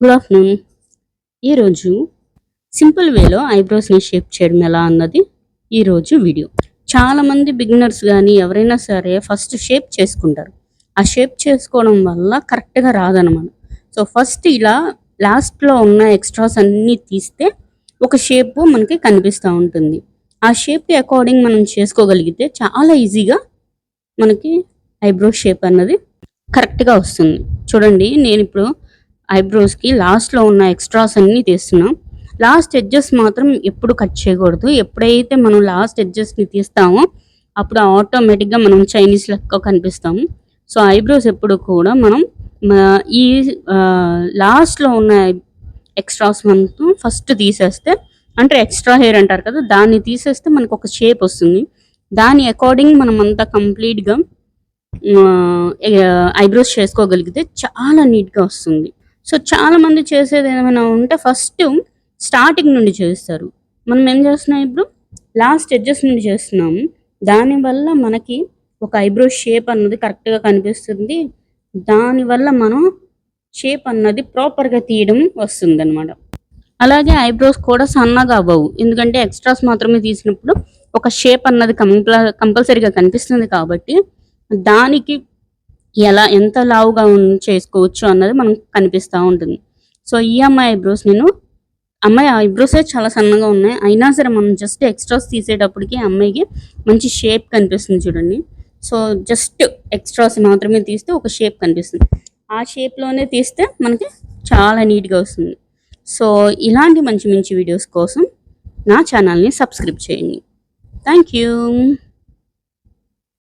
Good afternoon. ఈరోజు simple వేలో ఐబ్రోస్ని shape చేయడం ఎలా అన్నది ఈరోజు వీడియో. చాలామంది బిగినర్స్ కానీ ఎవరైనా సరే ఫస్ట్ షేప్ చేసుకుంటారు. ఆ షేప్ చేసుకోవడం వల్ల కరెక్ట్గా రాదనమాట. సో ఫస్ట్ ఇలా లాస్ట్లో ఉన్న ఎక్స్ట్రాస్ అన్నీ తీస్తే ఒక షేప్ మనకి కనిపిస్తూ ఉంటుంది. ఆ షేప్కి అకార్డింగ్ మనం చేసుకోగలిగితే చాలా ఈజీగా మనకి ఐబ్రో షేప్ అన్నది కరెక్ట్గా వస్తుంది. చూడండి నేను ఇప్పుడు ఐబ్రోస్కి లాస్ట్లో ఉన్న ఎక్స్ట్రాస్ అన్నీ తీస్తున్నాం. లాస్ట్ ఎడ్జెస్ మాత్రం ఎప్పుడు కట్ చేయకూడదు. ఎప్పుడైతే మనం లాస్ట్ ఎడ్జెస్ని తీస్తామో అప్పుడు ఆటోమేటిక్గా మనం చైనీస్ లెక్క కనిపిస్తాము. సో ఐబ్రోస్ ఎప్పుడు కూడా మనం ఈ లాస్ట్లో ఉన్న ఎక్స్ట్రాస్ మనకు ఫస్ట్ తీసేస్తే అంటే ఎక్స్ట్రా హెయిర్ అంటారు కదా దాన్ని తీసేస్తే మనకు ఒక షేప్ వస్తుంది. దాని అకార్డింగ్ మనం అంతా కంప్లీట్గా ఐబ్రోస్ చేసుకోగలిగితే చాలా నీట్గా వస్తుంది. సో చాలా మంది చేసేది ఏమైనా ఉంటే ఫస్ట్ స్టార్టింగ్ నుండి చేస్తారు. మనం ఏం చేస్తున్నాం ఇప్పుడు? లాస్ట్ ఎడ్జెస్ నుండి చేస్తున్నాము దానివల్ల మనకి ఒక ఐబ్రో షేప్ అన్నది కరెక్ట్గా కనిపిస్తుంది. దానివల్ల మనం షేప్ అన్నది ప్రాపర్గా తీయడం వస్తుంది అనమాట అలాగే ఐబ్రోస్ కూడా సన్నగా అవ్వవు. ఎందుకంటే ఎక్స్ట్రాస్ మాత్రమే తీసినప్పుడు ఒక షేప్ అన్నది కంప్ల కంపల్సరీగా కనిపిస్తుంది కాబట్టి దానికి ఎలా ఎంత లావుగా చేసుకోవచ్చు అన్నది మనకు కనిపిస్తూ ఉంటుంది. సో ఈ అమ్మాయి ఐబ్రోస్ నేను అమ్మాయి ఐబ్రోసే చాలా సన్నగా ఉన్నాయి. అయినా సరే మనం జస్ట్ ఎక్స్ట్రాస్ తీసేటప్పటికి అమ్మాయికి మంచి షేప్ కనిపిస్తుంది చూడండి. సో జస్ట్ ఎక్స్ట్రాస్ మాత్రమే తీస్తే ఒక షేప్ కనిపిస్తుంది. ఆ షేప్లోనే తీస్తే మనకి చాలా నీట్గా వస్తుంది. సో ఇలాంటి మంచి మంచి వీడియోస్ కోసం నా ఛానల్ని సబ్స్క్రైబ్ చేయండి. Thank you